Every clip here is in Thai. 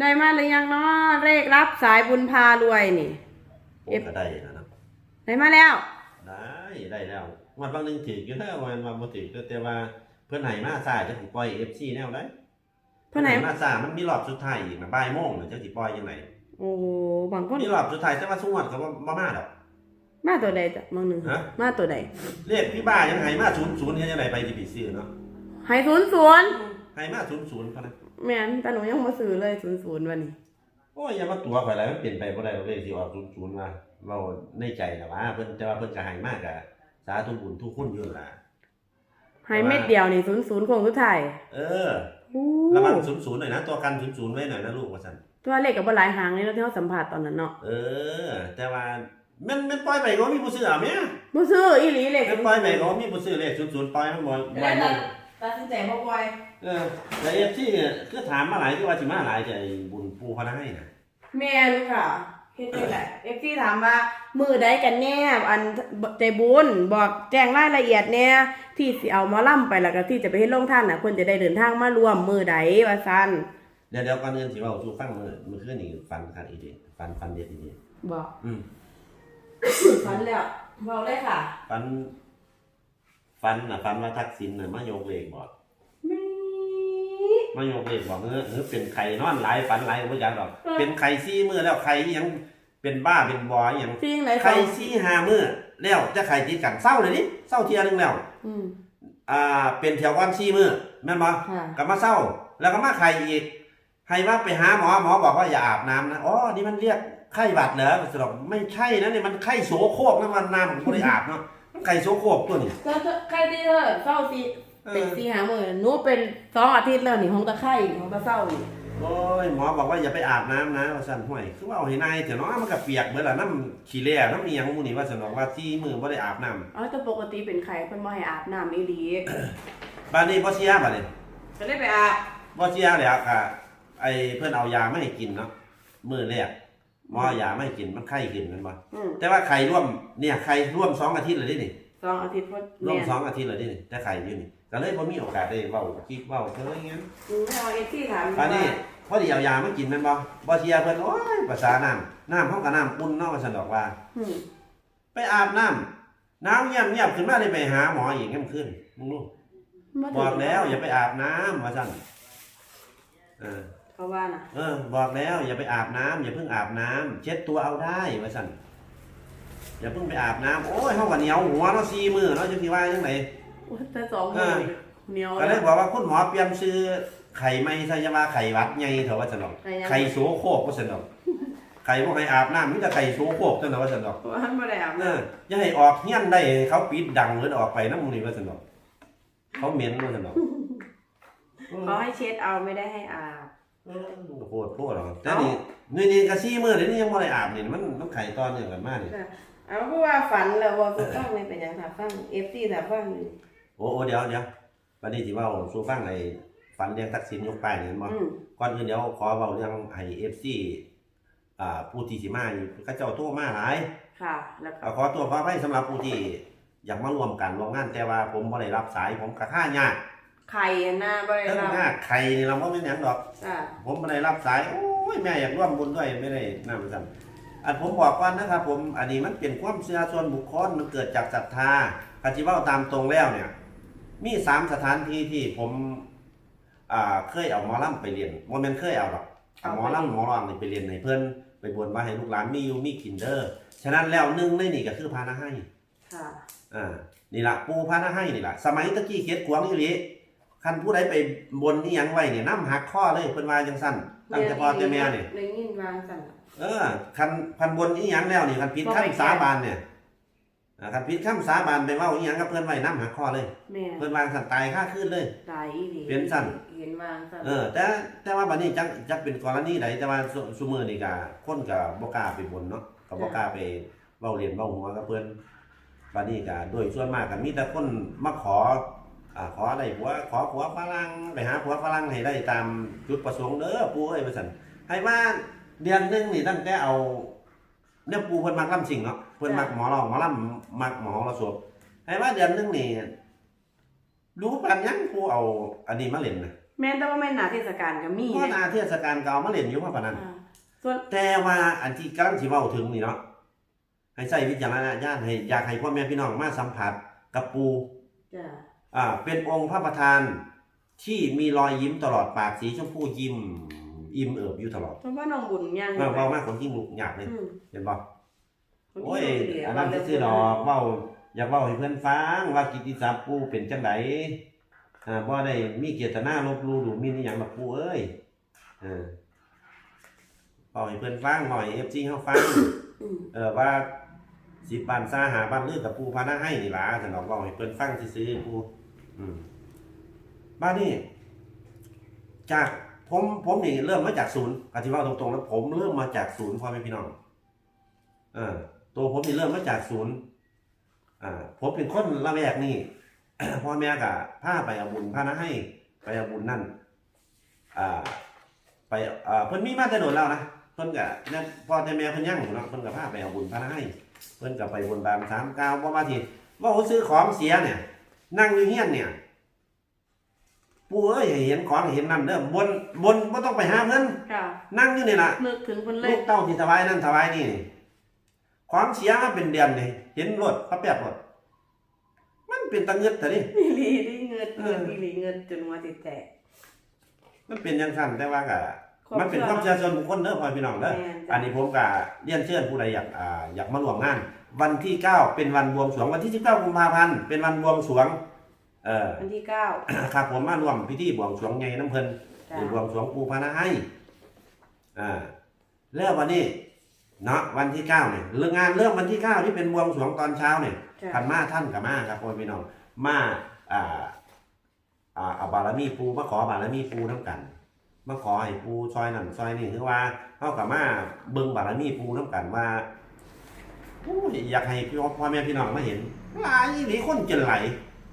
ได้มาหรือยังเนาะเลขรับสายบุญพารวยนี่โอ้ก็ได้แล้วนะได้มาแล้ว ได้ได้แล้ววันบางหนึงถืออยู่ถ้าวันมาบ่ถือก็แต่ว่าเพิ่นให้มาซ่าจะสิปล่อย FC แนวได้เพิ่นให้มาซ่ามันมีรอบสุดท้ายอีกนะบ่ายโมงน่ะจะสิปล่อยจังไดโอ้โหบางคนมีรอบสุดท้ายแต่ว่าสงวดก็บ่บ่มาดอก มาตัวใดจ้ะบางหนึ่งฮะ มาตัวใดเลขพี่บ้ายังให้มา00เฮ็ดจังไดไปสิไปซื้อเนาะให้ศูนย์ศูนย์ให้มา00พะนะ แม่นแต่หนูยังมาซื้อเลยศูนย์ศูนย์วันนี้โอ้ยอย่ามาตัวข่อยหลายมันเปลี่ยนไปบ่ได้ดอกเลขสิออก00มาเว้าในใจล่ะว่าเพิ่นแต่ว่าเพิ่นก็ให้มากก็สาธุบุญทุกคุณอยู่ล่ะให้เม็ดเดียวนี่ศูนย์ศูนย์คงสุดท้ายเออโอ้ระวัง00หน่อยนะตัวกัน00ไว้หน่อยนะลูกว่าซั่น ตัวเลขกับบ่หลายหางเลยเนาะที่เขาสัมภาษณ์ตอนนั้นเนาะเออ แต่ว่ามันมันปล่อยไปก็มีผู้ซื้ออะแม่บ่ซื้ออีหลีเลขมันปล่อยไปก็มีผู้ซื้อเลข00ปล่อยมันบ่บ่บ่ตัดสินใจบ่ปล่อย เออแต่ FC เนี่ยคือถามมาหลายคือว่าสิมาหลายใจบุญปูพระให้น่ะแม่นค่ะเฮ็ดได้แหละ FC ถามว่ามือใดกันแน่อันใจบุญบอกแจ้งรายละเอียดแน่ที่สิเอาหมาล่ำไปแล้วก็ที่จะไปเฮ็ดลงท่านน่ะควรจะได้เดินทางมารวมมือใดว่าซั่นเดี๋ยวเดี๋ยวก่อนอื่นสิเว้าสู่ฟังมื้อมื้อคืนนี่ฟันคักอีเดีฟันฟันเด็ดอีเดีบอกอืมฟันแล้วเว้าเลยค่ะ ฟัน ฟันน่ะฟันว่าทักษิณน่ะมายกเลขบอก มีมายกเลขบอกเออเออเป็นไข่นอนหลายฝันหลายบ่จักดอก เป็นไข่ซี่มื้อแล้วไข่อีหยังเป็นบ้าเป็นบอยหยังจริงไหนไข่ซี่หามื้อแล้วจะไข่ติดกันเศร้าเลยนี่เศร้าเที่ยหนึงแล้วอืมอ่าเป็นแถววันซี่มื้อแม่นบ่ค่ะกลับมาเศร้า แล้วก็มาไข่อีกให้ว่าไปหาหมอหมอบอกว่าอย่าอาบน้ำนะอ๋อนี่มันเรียกไข้หวัดเหรอสรุปไม่ใช่นะนี่มันไข้โสโครกนะมันน้ำผมไม่ได้อาบเนาะมันไข้โสโครกตัวนี้เธอเธอใครที่เธอเศร้าสิ เออเป็นสี่หามือหนูเป็นสองอาทิตย์แล้วนี่ห้องตะไคร่ห้องตะเศร้าอีกโอ้ยหมอบอกว่าอย่าไปอาบน้ำนะว่าสั่นห่วย คือว่าเอาให้นายเถอะเนาะมันก็เปียกเบิดละน้ำขี้เล่น้ำเมียงมูนี่ว่าสนอกว่าที่มือบ่ได้อาบน้อ๋อแต่ปกติเป็นไข่เพิ่นบ่ให้อาบน้ำอีหลีำบ้านนี้บ่เสียบัดนี้ก็เลยไปอาบบ่เสียแล้วค่ะไอ้เพิ่นเอายามาให้กินเนาะมื้อแรกหมอเอายามาให้กินมันไข้ขึ้นแมันบ่อืมแต่ว่าไข้ร่วมเนี่ยไข้ร่วมสองอาทิตย์เลยดินี่สองอาทิตย์พอร่วแม่มสองอาทิตย์เลยดินี่แต่ไข้อยู่นี่ ก็เลยบ่มีโอกาสได้เว้าคิดเว้าเท่าอย่างงั้นอืมพอเอซี่ถามบ้านนี้พอดีเอายามากินแมันบ่บ่เสียเพิ่นโอ้ยภาษาน้ำน้ำเฮาก็น้ำอุ่นเนาะว่าซั่นดอกว่า อืมไปอาบน้ำน้ำเงียบเงียบๆขึ้นมาได้ไปหาหมออีกงั้นขึ้นมึงรู้มาถึงบอกแล้ว อย่าไปอาบน้ำว่าสั่นเออเขาว่าน่ะเออ บอกแล้ว อย่าไปอาบน้ำอย่าเพิ่งอาบน้ำเช็ดตัวเอาได้ว่าสั่นอย่าเพิ่งไปอาบน้ำโอ้ยเขาก็เหนียวหัวเนาะซีมือเนาะจะสิว่าจังไงโอ้ย แต่สองมือนี่เหนียวก็เลยบอกว่าคุณหมอเปลี่ยนชื่อไข่ไม่ใช่จะว่าไข่หวัดไงเถอะว่าสนอกไข่ยังไข่โสโครกว่าสนอกไข่พวกให้อาบน้ำมิแต่ไข่โสโครกเท่านั้นว่าสนอกว่าบ่ได้อาบเอน้ออย่าให้ออกเฮี้ยนได้เขาปิดดังหรือออกไปน้ำมูนี่ว่าสนอกเขาเหม็นว่าสนอกำเขาให้เช็ดเอาไม่ได้ให้อาบเออโคตรโคตรหรอแต่นี่นี่นี่กระซี่มือเดี๋ยวนี้ยังไม่ได้อาบนี่มันมันไข่ตอนเนี่ยกันมากนี่เอาเพราะว่าฝันแล้วว่าสุฟังนี่เป็นหยังค่ะฟัง FT แต่ฟังนี่โอ้โอ้เดี๋ยวเดี๋ยววันนี้ที่ว่าสู้ฟังไอ้ฝันเรียงทักษิณยกป้ายนี่เห็นบ่อืมก่อนอื่นเดี๋ยวขอเว้าเรื่องไอ้ FC อ่าผู้ที่สิมาอยู่เขาเจ้าโทรมาหลาย ค่ะแล้วก็ เอาขอตัวขออภัยสำหรับผู้ที่อยากมารวมกันร่วมงานแต่ว่าผมบ่ได้รับสายผมกะค่ายากไข่หน้าบ่ได้เรื่องรับงานใครนี่เราบ่แม่นหยังดอก จ้ะผมไม่ได้รับสายโอ้ยแม่อยากร่วมบุญด้วยไม่ได้นำสั่นอันผมบอกก่อนนะครับ ผมอันนี้มันเป็นความเชื่อส่วนบุคคลมันเกิดจากศรัทธาคาจิเว่าตามตรงแล้วเนี่ย มีสามสถานที่ที่ผมอ่าเคยเอาหมอลำไปเรียนโมเมนเคยเอาหรอกเอาหมอลำหมอรองนี่ไปเรียนในเพื่อนไปบวชมาให้ลูกหลานมีอยู่มีกินเด้อฉะนั้นแล้วหนึ่งในนี่ก็คือพานะให้ค่ะ อ่านี่ละปูพานะให้นี่ละสมัยตะกี้เฮ็ดขวางอีหลีคันผู้ใดไปบนนี่ยังไว้เนี่ยน้ำหักข้อเลยเพิ่นว่าจังสั้นตั้งแต่พ่อแต่แม่เนี่ยได้ยินวางสั่นล่ะเออคันคันบนอีหยังแล้วนี่คันผิดบ่ไปแก้คำสาบานเนี่ย อ่าคันผิดคำสาบานไปเว่าอีหยังกับเพื่อนไว้น้ำหักข้อเลย แม่เพื่อนวางสันตายค่าขึ้นเลย ตายอีหลีเป็นสั่นเห็นวางสั่นเออ แต่แต่ว่าบัดนี้จักจักเป็นกรณีใดแต่ว่าซุซุมือนี่ก็คนก็บ่กล้าไปบนเนาะก็บ่กล้าไปเว้าเรียนเว้าหัวกับเพิ่นบัดนี้ก็โดยส่วนมากก็มีแต่คนมาขออ่าขอได้ผัวขอผัวฝรั่งไปหาผัวฝรั่งให้ได้ตามจุดประสงค์เด้อปู่เอ้ยว่าซั่นให้ว่าเดือนหนึงนี่ตั้งแต่เอา เนี่ยปู่เพิ่นมักลำสิ่งเนาะเพิ่นมักหมอร้องหมอลำมักหมอระสวบให้ว่าเดือนหนึงนี่รู้ปานยังปู่เอาอันนี้มาเล่นนะแแม่นแต่ว่าแม่นหนาเทศกาลก็มีเพราะหนาเทศกาลเก่ามาเล่นอยู่ว่าปานนั้น อ่าส่วนแต่ว่าอันที่กำลังสิเว้าถึงนี่เนาะให้ใช้วิจารณญาณให้อยากให้พ่อแม่พี่น้องมาสัมผัสกับปู จ้ะอ่าเป็นองค์พระประธานที่มีรอยยิ้มตลอดปากสีชมพูยิ้ม อิ่มเอิบอยู่ตลอดเพราะว่าน้องบุญยังเว้าเว้ามากคนที่ลุกอยากเลยอืมเห็นบ่คนที่โอ้ยเดีวอันนั้นซื่อๆดอกเว้าอยากเว้าให้เพื่อนฟังว่ากิตติศัพท์ปูเป็นจังไดอ่าบ่ได้มีเจตนาลบหลู่ดูหมิ่นอหยังหรอกปูเอ้ยเออเว้าให้เพื่อนฟังหน่อย FC เฮาฟัง อืมเออว่าสิบบ้านซาหาบ้านลือกับปูพานาให้นี่ล่ะสนอกเว้าให้เพิ่นฟังซื่อๆปูอืมบ้านนี้จาก ผมผมนี่เริ่มมาจากศูนย์อธิบายตรงๆแล้วผมเริ่มมาจากศูนย์พ่อแม่พี่น้องเออตัวผมนี่เริ่มมาจากศูนย์อ่าผมเป็นคนละแวกนี่พ่อแม่กะพาไปอาบุญพานาให้ไปอาบุญนั่นอ่าไปอ่าเพิ่นมีมาแต่โดนแล้วนะเพิ่นก็เนี่ยพ่อแต่แม่เพิ่นยังเนาะเพิ่นก็พาไปอาบุญพานาให้เพิ่นก็ไปบนบานสามเก้าบ่ว่าทีว่าเขาซื้อของเสียเนี่ย นั่งอยู่เฮี้ยนเนี่ย ปู่เอ้ยให้เห็นของให้เห็นนั่นเด้อบนบนบ่ต้องไปหาเพิ่นค่ะนั่งอยู่นี่ล่ะนึกถึงเพิ่นเลลูยกเต้าที่ถวายนั่นถวายนี่ของเสียมาเป็นเดือนนี่เห็นรถพระแป๊บรถมันเป็นตะเงึดแต่นี่ อีหลีดิเงินเอเงิอนอีหลีเงินจนว่าติดแตก มันเป็นจังซั่นแต่ว่าก็ความมันเป็นความเชื่อส่วนบุคคลเด้อพ่อพี่น้องเด้อแม่นจ้ะ อันนี้ผมก็เรียนเชิญผู้ใดอยากอ่าอยากมาร่วมงาน วันที่ 9 เป็นวันบวงสรวงวันที่ 19กุมภาพันธ์เป็นวันบวงสรวง เอ่อวันที่เก้า ครับผมมาร่วมพิธีบวงสรวงใหญ่น้ำเพิ่นจ้ะหรือบวงสรวงปูพานาให้อ่าแล้ววันนี้เนาะวันที่9เนี่ยเรื่องงานเริ่มวันที่9ที่เป็นบวงสรวงตอนเช้าเนี่ยจ้ะพันมาท่านกับมาครับพ่อพี่น้องมาอ่าอ่าเอาบารมีปูมาขอบารมีปูน้ำกันมาขอให้ปูซอยนั่นซอยนี่คือว่าเขากับมาเบิ่งบารมีปูน้ำกันว่าโอ้ยอยากให้พี่พ่อแม่พี่น้องมาเห็นหลายอีหลีคนจนไหล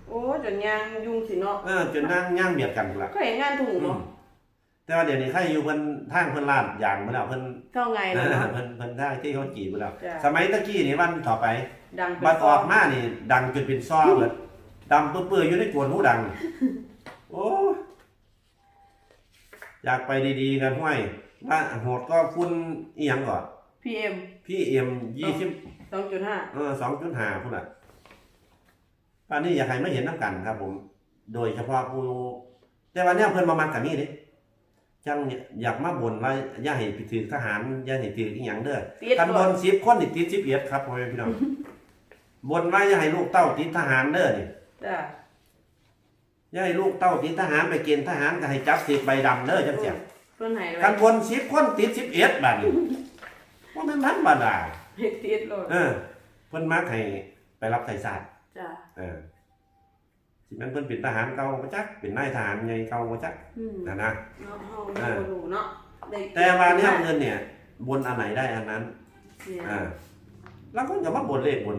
โอ้จนยางยุงสิเนาะเออจนนั่งย่างเบียดกันละก็เห็นงานถุงอืเนาะมแต่ว่าเดี๋ยวนี้ใครอยู่เพิ่นทางเพิ่นลาดอย่างเพิ่นแล้วเพิ่นเท่าไงเอแล้วอเนาะเพิ่นเพิ่นทางที่เขาจีบเพิ่นแล้วจ้ะสมัยตะกี้นี่วันต่อไปดังเป็นบัดออกมานี่ ดังจนเป็นซ้อเบิดดำเปื้อๆอยู่ในกวนหูดัง โอ้อยากไปดีๆกันห้วยว่าโหดก็ฝุ่นอีหยังก่อนพีเอ็มพี่เอ็มยี่สิบสองจุดห้าเออสองจุดห้าพุ่นอะ อันนี้อยากให้ไม่เห็นน้ำกันครับ ผม โดยเฉพาะผู้แต่วันนี้เพิ่นมามักกับนี่ดิจังเนี่ยอยากมาบ่นว่าอย่าให้ไปถือทหารอย่าให้ถืออีหยังเด้อติดกันบบ่นสิบคนนี่ติดสิบเอ็ดครับพ่อแม่พี่น้องบนว่าอย่าให้ลูกเต้าติดทหารเด้อนี่จ้ะอย่าให้ลูกเต้าติดทหารไปเกณฑ์ทหารก็ให้จับสิบใบดำเด้อจังเสีย เพิ่นให้ไว้กันบนสิบคนติดสิบเอ็ดบาดนี้ว่ามันธรรมดาให้ติดโลดเออเพิ่นมักให้ไปรับไสศาสตร์จ้ะ เออสิแม่นเพิ่นเป็นทหารเก่าบ่จักเป็นนายทหารใหญ่เก่าบ่จักอืมนะนะเนาะเฮาบ่รู้เนาะได้แต่ว่าเนี่ยเงินเนี่ย บนอันไหนได้อันนั้น เนี่ยอ่าแล้วก็จะมาบนเลขบน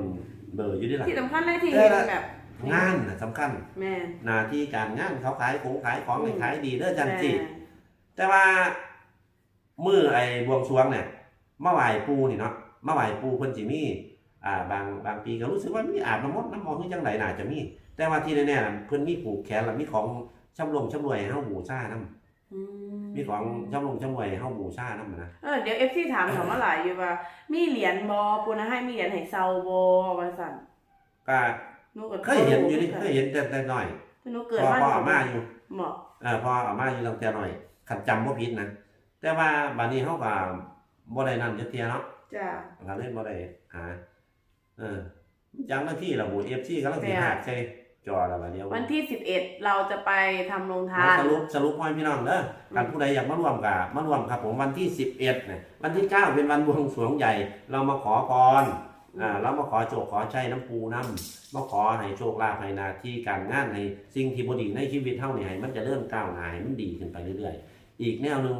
เบอร์อยู่ดีล่ะ ที่สำคัญเลยที่เออเห็นแบบ งานน่ะสำคัญ แม่นหน้าที่การงานเขาขายของขายของให้ขายดีเด้อจังสิแม่นแต่ว่ามือไอ้บวงสรวงเนี่ยมาไหว้ปูนี่เนาะมาไหว้ปูเพิ่นสิมี อ่าบางบางปีก็รู้สึกว่ามีอาบน้ำมนต์น้ำมนต์คือจังไดน่าจะมี แต่ว่าที่แน่ๆน่ะเพิ่นมีผูกแขนแล้วมีของชำรวงชำรวยให้เฮาบูชานำอืมมีของชำรวงชำรวยให้เฮาบูชานำนะเออเดี๋ยว FC ถามเขามาหลายอยู่ว่า มีเหรียญบ่ปูนะให้มีเหรียญให้เซาบ่ว่าซั่นก็หนูก็เคยเห็นอยู่นี่เคยเห็นแต่แต่น้อยหนูพเกิดอมาพอเอามาอยู่เหมาะเออพอเอามาอยู่ตั้งแต่น้อยคันจำบ่ผิดนะแต่ว่าบัดนี้เฮาก็บ่ได้นั่นจักเที่ยเนาะจ้ะก็เลยบ่ได้หา เออจังหน้าที่ระบุ FC กำลังสิหากใส่จอแล้วบัดเดียววันที่11เราจะไปทำโรงทาน สรุปสรุปพ่อพี่น้องเด้อกันผู้ใดอยากมาร่วมกับมาร่วมครับผมวันที่11เนี่ยวันที่9เป็นวันบวงสรวงใหญ่ เรามาขอพรอ่าเรามาขอโชคขอชัยน้ำปูน้ำมาขอให้โชคลาภให้หนาที่การงานในสิ่งที่บ่ดีในชีวิตเฮานี่ให้มันเจะเริ่มก้าวหน้าให้มันดีขึ้นไปเรื่อยๆ อีกแนวหนึง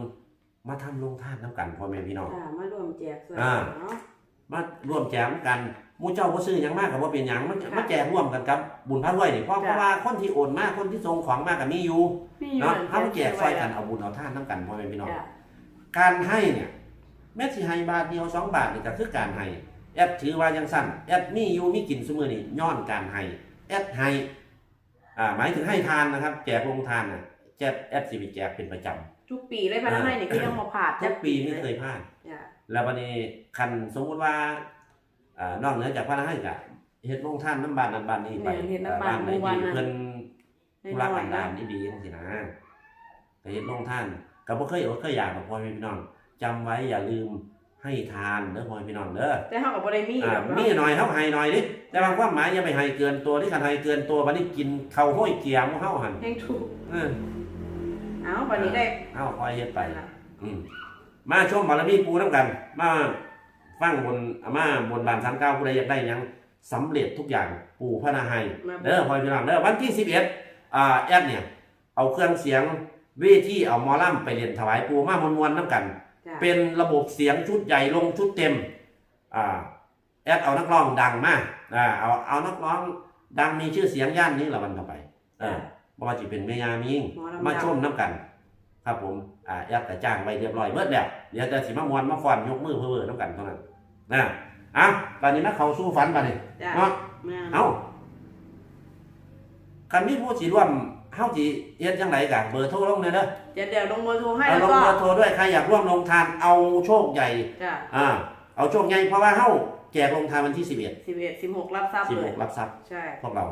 มาทำโรงทานน้ำกันพ่อแม่พี่น้องจ้ะมารวมแจกส่วนอ่าเนาะมาร่วมแจมกันห มู่เจ้าบ่ซื้อหยังมากกับว่าเป็นหยังมันค่ะมาแจกร่วมกันกับ บุญพระรวยนี่เพราะจ้ะ เพราะว่าคนที่โอนมากคนที่ส่งของมากกับมีอยู่มีอยู่เนาะนั่นเฮาแจกซอยกันไว้เอาบุญเอาทานน้ำกันพ่อแม่พี่น้อง จ้ะการให้เนี่ยแม้สิให้บาทเดียวสองบาทนี่ก็คือการให้แอดถือว่ายังสั้นแอดมีอยู่มีกินซุมื้อนี่ย้อนการให้แอดให้อ่าหมายถึงให้ทานนะครับ แจกลงทานน่ะแจ๊บแอดสิไปแจกเป็นประจำ ทุกปีเลยพนักงานนี่คือยังบ่ผ่านทุกปีไม่เคยพลาด จ้ะแล้ววันนี้คันสมมุติว่า อ่านอกเหนือจากพระให้กะเฮ็ดโรงท่านน้ำบานน้ำบานนี่ไปเนี่ยเฮ็ดน้ำบานไหนหมู่บ้านที่น่ะเพิ่นธุระน้อยกันๆดานะนดีๆจังซี่นะไปเฮ็ดโรงท่านก็บ่เคยอดเคยอยากบอกพ่อแม่พี่น้องจำไว้อย่าลืมให้ทานเด้อพ่อแม่พี่น้องเด้อ แต่เฮาก็บ่ได้มีอ่าแบบว่ามีหน่อยเฮาให้หน่อยดิแต่บางความหมายอย่าไปให้เกินตัวที่คันให้เกินตัวบัดนี้กินข้าวห้อยเกียงของเฮาหั่นแห่งถูกเออเอ้าวันนี้ได้เฮาคอยเฮ็ดไปไปละอืมมาชมบารมีปูน้ำกัน มา ฟังบนมาบนบานสามเก้าผู้ใดอยากได้หยังสำเร็จทุกอย่างปูพระนาไฮมาเด้อพอพี่น้องเด้อวันที่สิบเอ็ดอ่าแอดเนี่ย เอาเครื่องเสียงเวทีเอาหมอลำไปเรียนถวายปูมามวนๆน้ำกัน จ้ะเป็นระบบเสียงชุดใหญ่ลงชุดเต็ม อ่า แอดเอานักร้องดังมาก อ่า เอา เอานักร้องดังมีชื่อเสียงย่านนี้ละวันต่อไปเออบ่ว่าจะเป็นเมียามิงหมอลำมาชมน้ำกัน ครับผมอ่าแอดกระจ้างไว้เรียบร้อยเบิดแล้วเดี๋ยวจะสิมามวนมาฟ้อนยกมือเพื่อๆน้ำกันเท่านั้นนะอะตอนนี้นักเขาสู้ฝันไปนี่จ้ะเนาะแม่นเอ้าคันมีผู้สิร่วมเฮาสิเฮ็ดจังไดกะเบอร์โทรลงเลยเด้อเดี๋ยวเดี๋ยวลงเบอร์โทรให้เอาแล้วลงก็เบอร์โทรด้วยใครอยากร่วมลงทานเอาโชคใหญ่จ้ะอ่าเอาโชคใหญ่เพราะว่าเฮาแจกลงทานวันที่11 11 16รับทรัพย์เลย16รับทรัพย์ใช่พวกเรา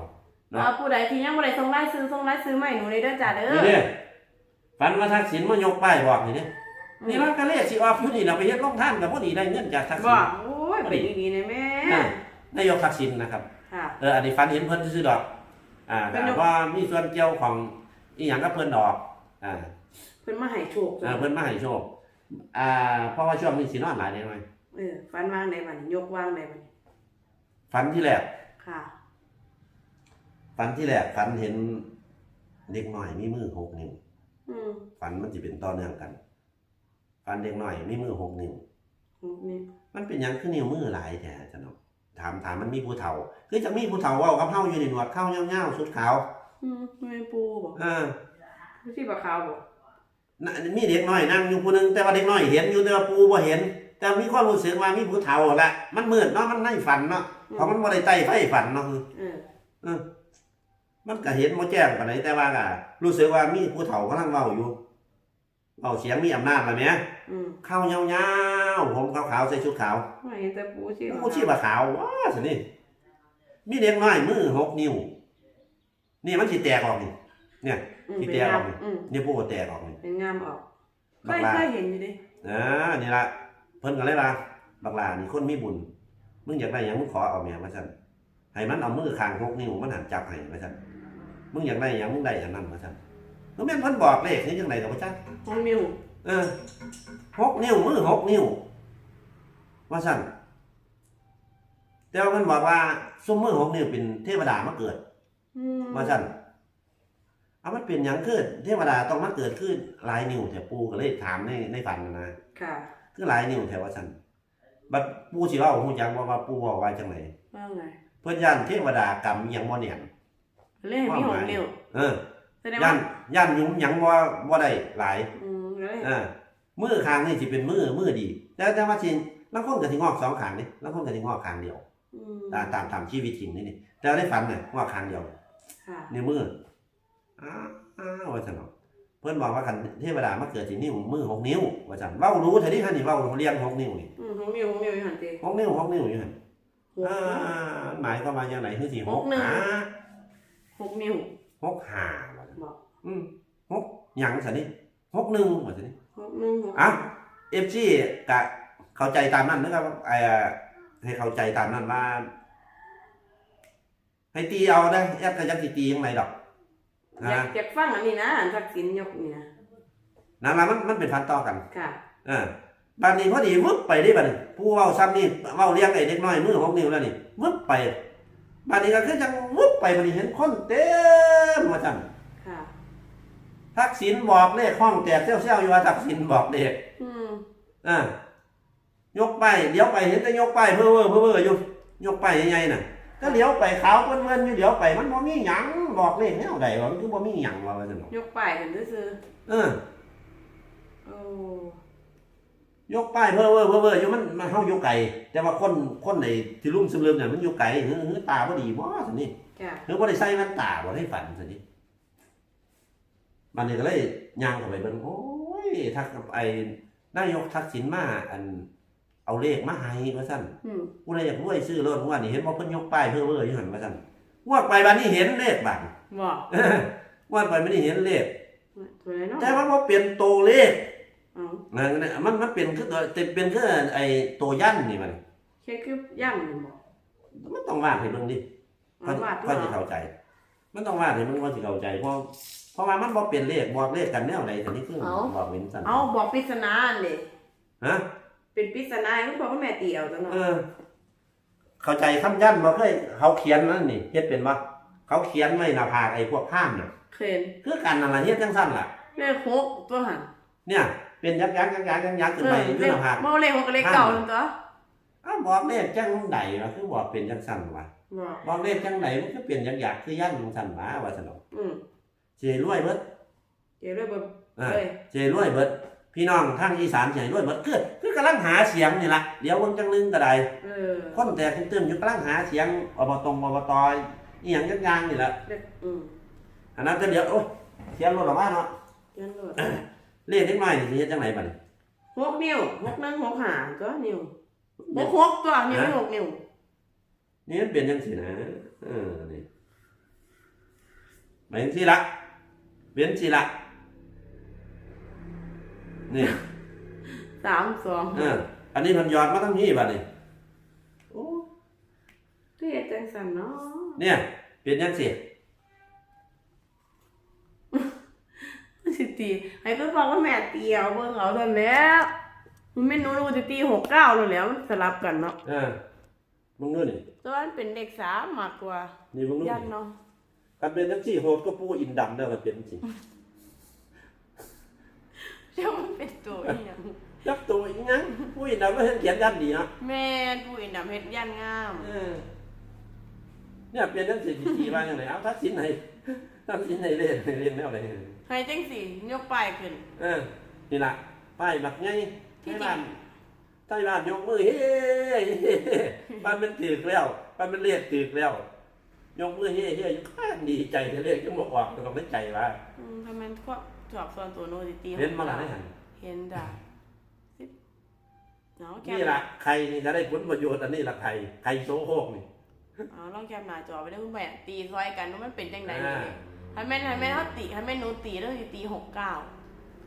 เนาะเอาผู้ใดที่ยังบ่ได้ส่งรายซื้อส่งรายซื้อใหม่หนูเลยเด้อจ้ะเด้อนี่เด้ ฝันว่าทักษิณมายกป้ายบอกนี่เด้นี่มันก็เลขสิออกอยู่นี่เราไปเฮ็ดลงทานกับพอดีได้เงินจากทักษิบณอกโอ้ยเป็นดีๆนะแม่อะนายกทักษิณนะครับค่ะ เอออันนี้ฝันเห็นเพิ่นซื่อๆดอก อ่าเป็นยกแต่ว่ามีส่วนเกี่ยวของอีหยังกับเพิ่นดอกอ่าเพิ่นมาให้โชคเอจ้ะอเพิ่นมาให้โชคอ่าเพราะว่าช่วงนี้สินอนหลายได้ไหมเออฟันวางได้บัดนี้ยกวางได้บัดนี้ฝันที่แรก ค่ะฝันที่แรกฝันเห็นเด็กน้อยมีมือหกนิ้ว อืมฝันมันสิเป็นต่อเนื่องกัน ฝันเด็กน้อยมีมือหกนิ้วนี่มันเป็นหยังคือนิ้วมือหลายแท้จังเนาะถามถามมันมีผู้เฒ่า คือจังมีผู้เฒ่าเว้ากับเฮาอยู่ในหนวดเข้าเงาวๆสุดขาวอืมแม่นปูบ่อ่าที่ปลาขาวบ่น่ะมีเด็กน้อยนั่งอยู่ผู้หนึงแต่ว่าเด็กน้อยเห็นอยู่แต่ว่าปูบ่เห็น แต่มีความรู้สึกว่ามีผู้เฒ่าแหละมันมืดเนาะมันในฝันเนาะเพราะมันบ่ได้ใต้ไฟฝันเนาะเออ มันก็เห็นบ่แจ้งปานใดแต่ว่าก็รู้สึกว่ามีผู้เฒ่ากำลังเว้าอยู่เว้าเสียงมีอำนาจล่ะแหมอืมเข้ายาวๆผมขาวๆใส่ชุดขาวไม่เห็นแต่ปูชีผู้ชีพขาวว้าสินี่มีเด็กน้อยมือหกนิ้วนี่มันสิแตกออกนี่ อืมที่เป็นแตกงาออมกนี่ อืมนี่ผู้ก็แตกออกนี่ เป็นงามออกเคบักยลาเคยเห็นอยู่ดิอ่านี่ละเพิ่นก็เลยว่าบักลานี่คนมีบุญ มึงอยากได้หยังมึงขอเอาแม่มาซั่นให้มันเอามือข้างหกนิ้วมันหันจับให้มาซั่น มึงอยากได้หยังมึงได้อันนั้นมาซั่นแล้วแม่นเพิ่นบอกเลขนี่จังได๋ก็บ่จักห้องมิวเออหกนิ้วมือหกนิ้วว่าซั่นแต่ว่ามันบอกว่าซุมมือหกนิ้วเป็นเทวดามาเกิดอืมว่าซั่นเอามันเป็นหยังคือเทวดาต้องมาเกิดคือหลายนิ้วแต่ปู่ก็เลยถามในในฝันนะค่ะคือหลายนิ้วแถวว่าซั่นบัดปู่สิเว้าฮู้จักว่าว่าปู่เว้าว่าจังไดว่าไงเพิ่นย่านเทวดากรรมอิหยังบ่เนี่ย เล่นมีห้องมิวเออแสดงย่าว่านย่านยุงหยังบ่บ่ได้หลายอืมเลยเออมือข้างนี่สิเป็นมือมือดี แต่แต่ว่าสิลางคนก็สิงอกสองข้างนี่ลางคนก็สิงอกข้างเดียวอืมตามตามตามชีวิตจริงนี่นี่แต่ว่าในฝันน่ะงอกข้างเดียว ค่ะนิ้วมืออ้าวอ้าวว่าซั่นเนาะเพิ่นบอกว่าคันเทวดามาเกิดที่นิ้วมือหกนิ้วว่าซั่นเว้ารู้เท่านี้คันนี่เว้าเรียงหกนิ้วนี่อืมห้องมิวห้องมิวอยู่หันเตะหกนิ้วหกนิ้วอยู่หั่นหก อ่าหมายความว่าอย่างไรคือสี่หหกกหนึ่งห้า หกมิวหกห้าบอกอืมหกหยังสันนี่หกหนึ่งว่าสันนี่หกหนึ่งหกอะเอฟซีกะเข้าใจตามนั้นนะครับไอ้ให้เข้าใจตามนั้นว่า ให้ตีเอาได้แอปก็ยังสิตียังไงดอก อยากนะอยากฟังอันนี้นะอันทักษิณยกนี่นะนั่นละมันมันเป็นพันต่อกัน ค่ะเอ่าบานนี้พอดีวึบไปได้บัดนี้ผู้เว้าซ้ำนี่เว้าเลี้ยงไอ้เด็กน้อยมือหกนิ้วแล้วนี่วึบไป บานนี้ก็คือจังวึบไปบัดนี้เห็นคนเต็มว่าจังค่ะทักษิณบอกเลขห้องแตกเซี่ยวๆอยู่ว่าทักษิณบอกเลขอืมอ่ายกไปายเลี้ยวไปเห็นแต่ยกไปายเพ้อเว้อเพ้อเว้ออยู่ยกไปใหญ่ๆน่ะก็เลี้ยวไปขาวเปิ้นๆอยู่เลี้ยวไปมันบ่มีหยังบอกเลขแนวใดวะมันคือบ่มีหยังว่าว่าซั่นเนาะยกป้ายกันซื่อเออๆโอ้ ยกป้ายเพ้อเว้อเพ้อเว้ออยู่มันมันเฮาอยู่ไกลแต่ว่าคนคนไหนที่ลุ่มซึมเลืมเนี่ยมันอยู่ไกลหือหือตาบ่ดีบ่ซั่นนี่จ้ะหือบ่ได้ใส่แว่นตาบ่ได้ฝันซั่นนี่บัดนี้ก็เลยย่างเข้าไปเบิ่งโอ้ยทักไอ้นายกทักษิณมาอัน เอาเลขมาให้ว่าซั่นอืมผู้ใดอยากรวยซื้อรถว่านี่เห็นบ่เพิ่นยกป้ายเพ้อเว้ออยู่หั่นว่าซั่นงวดไปบัดนี้เห็นเลขบัดบอกงวดไปไม่ได้เห็นเลขตัวไหนเนาะแต่ว่าบ่เปลี่ยนตัวเลขเอา นั่นน่ะมันมันเป็นคือตัวเป็นคือไอ้ตัวยันนี่มันแค่คือย่ำนี่บอกมันต้องวาดให้เบิ่งดิเอาวาดค่ด้อวยยสิเข้าใจ มันต้องวาดให้มันว่าสิเข้าใจเพราะเพราะว่ามันบ่เป็นเลขบอกเลขกันแนวใดแต่นี่คือบอกเป็นสั่นเอาบอกปริศนาอันนี่ฮะเป็นปริศนาคุณพ่อคุณแม่ตีเอาจังเนาะเออเข้าใจคำยันบ่เคยเขาเขียนนั่นนี่เฮ็ดเป็นบ่เขาเขียนไว้หน้าผากไอ้พวกข้ามน่ะเคยเห็นคือกันนั่นล่ะเฮ็ดจังซั่นล่ะเลขหกตัวหันเนี่ย เป็นยักษ์ยักษ์ยักษ์ยักษ์ยักษ์ยักขึ้นไปขน้าผากบ่เลขหกกับเลขเก่าจังตัวอ้าวบอกเลขจังใดวะคือบอกเป็นจังซั่นวะบอกบอกเลขจังใดมันก็เป็นยักยักษ์คือยันจังซั่นวะว่าซั่นดอกอืมสิให้รวยเบิดเดี๋ยเรื่องแบบอ่าเลยสิให้รวยเบิดพี่น้องทางอีสานสิให้วยเบิดคือคือกำลังหาเสียงนี่ละเดี๋ยวเบิ่งจังนึงก็ได้ออคนแต่ตื่นๆอยู่กำลังหาเสียงอบตอบตอีหยังจักย่างนี่ละเลขอืมอันนั้นก็เดี๋ยวโอ้ยเสียงรถออกมาเนาะยันโหลด เลขเล็กน้อยนี่สิเฮ็ดจังไดบัดนี้หกนิ้วหกนั่งหกหาตัวนิ้วหกหกตัวนิ้วไม่หกนิ้วนี่มันเป็นจังซี่นะเออนี่ไปจังซี่ล่ะเป็นจังซี่ล่ะนี่สามสองเอออันนี้มันยอดมาทั้งนี้บัดนี้โอ้เรียกจังสันเนาะเนี่ยเป็นจังซี่ สิตีให้เพื่อนบอกว่าแม่ตีเอาเบิ่งเอาเท่านั้นแหล้วมันไม่รู้ว่าจะตีหกเก้าแล้วแหล้วมันสลับกันเนาะเออมึงดูนี่ตัวนั้นเป็นเลขสามมากกว่านี่มึงดูยันนี่เนาะกันเป็นจังซี่โหดก็ปูอินดำแล้วมันเป็นจังซี่เจ้ามันเป็นตัวอีหยังจับตัวอีหยังปูอินดำแล้วเห็นเขียนยันดีเนาะแม่นผู้อินดำเฮ็ดยันงามเออเนี่ยเป็นจังซี่สิว่าจังไดเอาทักษิณให้ทักษิณให้เล่นให้เล่นแนวใด ให้จังสิยกป้ายขึ้น เออ นี่ล่ะป้ายบักไงที่ที่จริง บ้านใต้บ้านยกมือเฮ้บ้านมันตึกแล้วบ้านมันเรียกตึกแล้ว ยกมือเฮ้เฮ้ยข้างดีใจจะเรียกยังบอกออกแต่ก็ไม่ใจว่า อืมทำไมควบสอบส่วนตัวโนสิตีเห็นมาหลายหัน เห็นด่าสิเนาะแคปนี่ล่ะใครนี่จะได้ผลประโยชน์อันนี้ล่ะใครใครโซโคกนี่เอาลองแคปหน้าจอไปได้คุณแม่ตีซอยกันว่ามันเป็นจังไดอ่านี่ ให้แม่นให้แม่นเฮาตีให้แม่นหนูตีแล้วสิตีหกเก้า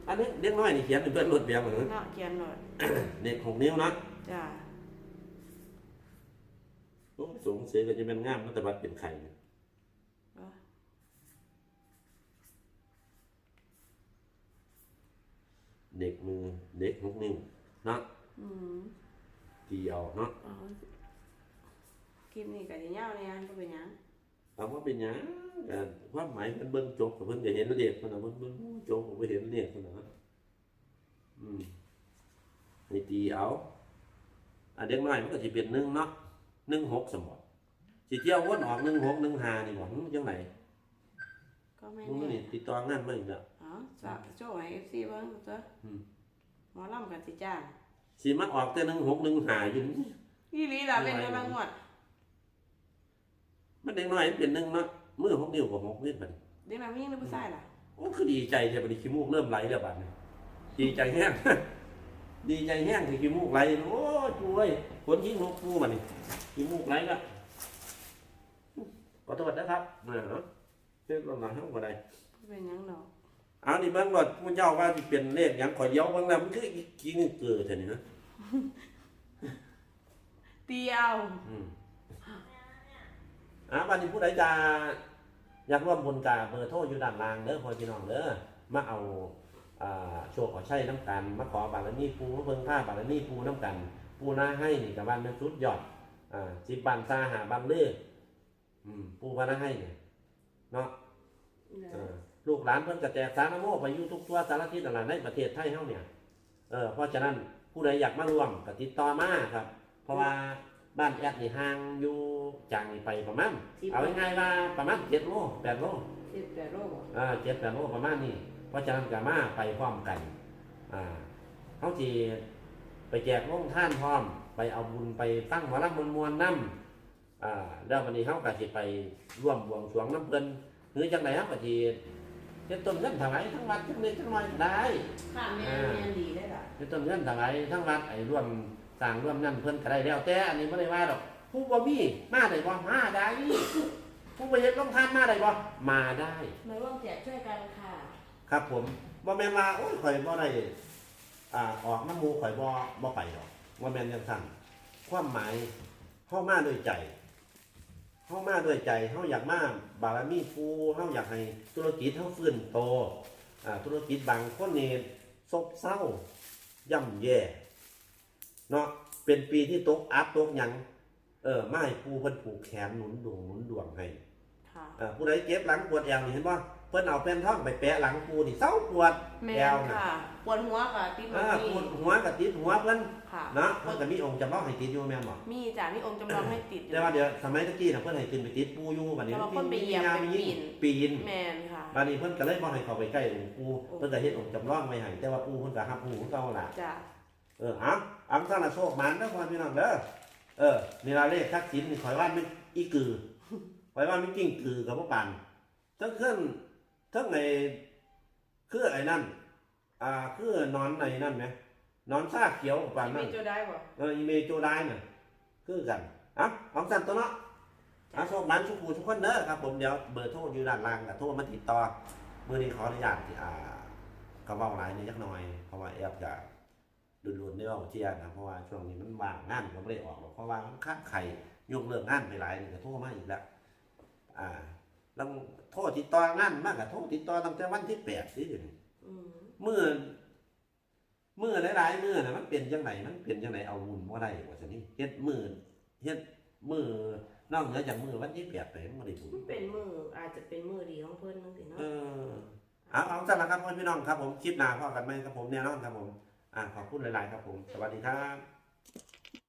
อันนี้เด็กน้อยนี่เขียนเป็นเพื่อนรถเบียงเหมือนเนาะเขียนหน่อยเด็กหกนิ้วนะจ้าโอ้สูงเสียก็จะเป็นงามมันแต่บัดเป็นไข่เนี่ยเด็กมือเด็กหกนิ้วเนาะอืมตีเอาเนาะเอาคลิปนี้ก็สิยาวเนี่ยก็เป็นหยังถามว่าเป็นหยังก็ความหมายเพิ่นเบิ่งจบก็เพิ่นก็เห็นเลขเพิ่นน่ะเพิ่นเบิ่งจบก็บ่เห็นเลขเพิ่นน่ะอืมให้ตีเอาอันเด็กน้อยมันก็สิเป็นหนึ่งเนาะหนึ่งหกสมบ่สิเที่ยววนออกหนึ่งหกหนึ่งห้านี่บ่มันจังไดก็ไม่มึงแน่นี่ติดต่องานมาอีกแล้วเอ๋อจะโชว์ให้ FC เบิ่งตัวอืมหมอลำกันสิจ้างสิมาออกแต่หนึ่งหกหนึ่งห้าอยู่นี่ นี่ลีล่ะเป็นเรื่องงวด มันเด็กน้อยมันเป็นหนึ่งเนาะมือหกนิ้วกับหกนิ้วบัดนี้เด็กน้อยผู้หญิงหรือผู้ชายล่ะโอ้คือดีใจใช่บัดนี้ขี้มูกเริ่มไหลแล้วบัดนี้ดีใจแห้ง ดีใจแห้งที่ขี้มูกไหลโอ้ยปูเอ้ยฝนขี้มูกปูบัดนี้ขี้มูกไหลก็ขอโทษนะครับเนาะเฮ็ดลงมาเฮาบ่ได้บ่เป็นหยังดอกเอานี่เบิ่งว่าผู้เจ้าว่าสิเป็นเลขหยังขอยเดียวเบิ่งแล้วมันคืออีกกี่นึงเกิดเท่านี้นะตีเอา อืมอ่าบัดนี้ผู้ใดจะอยากร่วมบุญกาเบอร์โทรอยู่ด้านล่างเด้อพ่อพี่น้องเด้อมาเอาอ่าโชคขอใช้น้ำกันมาขอบารมีปูมาเบิ่งผ้าบารมีปูน้ำกัน ปูหน้าให้นี่กับบ้านเป็นสุดยอดอ่าสิบบันซาหาบันเลืออืมปูพาหน้าให้เนี่ยเนาะเออลูกหลานเพิ่นกระแจกสารนโมไปอยู่ทุกทั่วสารทิศอะไรในประเทศไทยเฮาเนี่ยเออเพราะฉะนั้นผู้ใดอยากมาร่วมก็ติดต่อมาครับ เพราะว่าบ้านแอดนี่ห่างอยู่ จากนี่ไปประมาณเอาง่ายๆว่าประมาณเจ็ดโลแปดโลสิบแปดโลบ่อ่าเจ็ดแปดโลประมาณนี้เพราะฉะนั้นก็มาไปพร้อมกันอ่าเขาจีไปแจกโรงท่านพร้อม ไปเอาบุญไปตั้งหมอลำมวลมวลน้ำอ่าแล้ววันนี้เขาก็สิไปร่วมบวงสรวงน้ำเพิ่นหรือจังไดเขาก็สิเเฮ็ดต้นเงินถวายทั้งวัดทั้งเล็กทั้งน้อยได้ ค่ะแม่อ่าแม่ดีได้ล่ะเฮ็ดต้นเงินถวายทั้งวัดไอ้ร่วมสร้างร่วมนั่นเพิ่นก็ได้แล้วแต่อันนี้บ่ได้ว่าดอก ผู้บ่มีมาได้บ่มาได้ผู้บ่เฮ็ดลงทานมาได้บ่มาได้ไม่ว่างแจกช่วยกันค่ะครับผมบ่แม่นว่าโอ้ยข่อยบ่ได้อ่าออกน้ำหมูข่อยบ่บ่ไปหรอกว่าแม่นจังซั่นความหมายเฮามาด้วยใจเฮามาด้วยใจเฮาอยากมาบารมีฟูเฮาอยากให้ธุรกิจเฮาฟื้นโตอ่าธุรกิจบางคนนี่ซบเซาย่ำแย่เนาะเป็นปีที่ตกอัพตกหยัง เออมาให้ผู้เพิ่นผูกแขนหนุนดวงหนุนดวงให้ค่ะ เอ่อผู้ใดเจ็บหลังปวดแอวนี่เห็นป่ะเพิ่นเอาแผ่นท่องไปแปะหลังปูนี่เศร้าปวดแม่แอวนะค่ะปวดหัวกับติดหัวอ่ามีปวดหัวกับติดหัวเพิ่นค่ะนะเพิ่นก็มีองค์จำลองให้ติดอยู่แม่นบ่มีจ้ะมีองค์จำลองให้ติดอยู่ แต่ว่าเดี๋ยวสมัยตะกี้น่ะเพิ่นให้ขึ้นไปติดปูอยู่บัดนี้แต่ว่าเพิ่นไปเหยียบมีงานไปมีปีน ปีน แมนค่ะบัดนี้เพิ่นก็เลยบ่ให้เข้าไปใกล้องค์ปูเพิ่นก็เฮ็ดองค์จำลองไว้ให้แต่ว่าปูเพิ่นก็รับหูเก่าล่ะจ้ะ เออเอาอังซ่าน่ะโชคมันเด้อพ่อพี่น้องเด้อ เออนี่ล่ะเลขทักษิณนี่ข่อยว่ามันอีกือข่อยว่ามันกิ้งกือกับบ่ปานทั้งเครื่องทั้งไอ้คือไอ้นั่น อ่าคือนอนในนั่นไหมนอนซากเขียวกับปานมีนั่นโจได้บ่เอออีเมโจได้น่ะคือกันอะเอาสั่นตัวเนาะอะโชคมันสุขูทุกคนเด้อครับผมเดี๋ยวเบอร์โทรอยู่ด้านล่างกับโทรมาติดต่อมื้อนี้ขออนุญาตที่อ่าก็เว้าหลายนิดจักหน่อยเพราะว่าแอปจะ ดุนๆได้เว้าเจียนะเพราะว่าช่วงนี้มันว่างงานก็บ่ได้ออกหรอกเพราะว่ามันค้าไข่ยกเลิกงานไปหลายนี่ก็โทรมาอีกแล้วอ่าแล้วโทรติดต่องานมากก็โทรติดต่อตั้งแต่วันที่8สิเดี๋ยวนี้อืมมื่อมื่อหลายๆมื่อน่ะมันเป็นจังไหนมันเป็นจังไหนเอาบุญบ่ได้ว่าซั่นนี่เฮ็ดมือเฮ็ดมือนอกเหนือจากมือวันที่แปดไปมันบ่ได้บุญมันเป็นมืออาจจะเป็นมือดีของเพิ่นจังซี่เนาะเออเอาเอาสั่นละครับพ่อพี่น้องครับผมคลิปหน้าพ่อกันไหมครับผมแน่นอนครับผม อ่าขอบคุณหลาย ๆ ครับผม สวัสดีครับ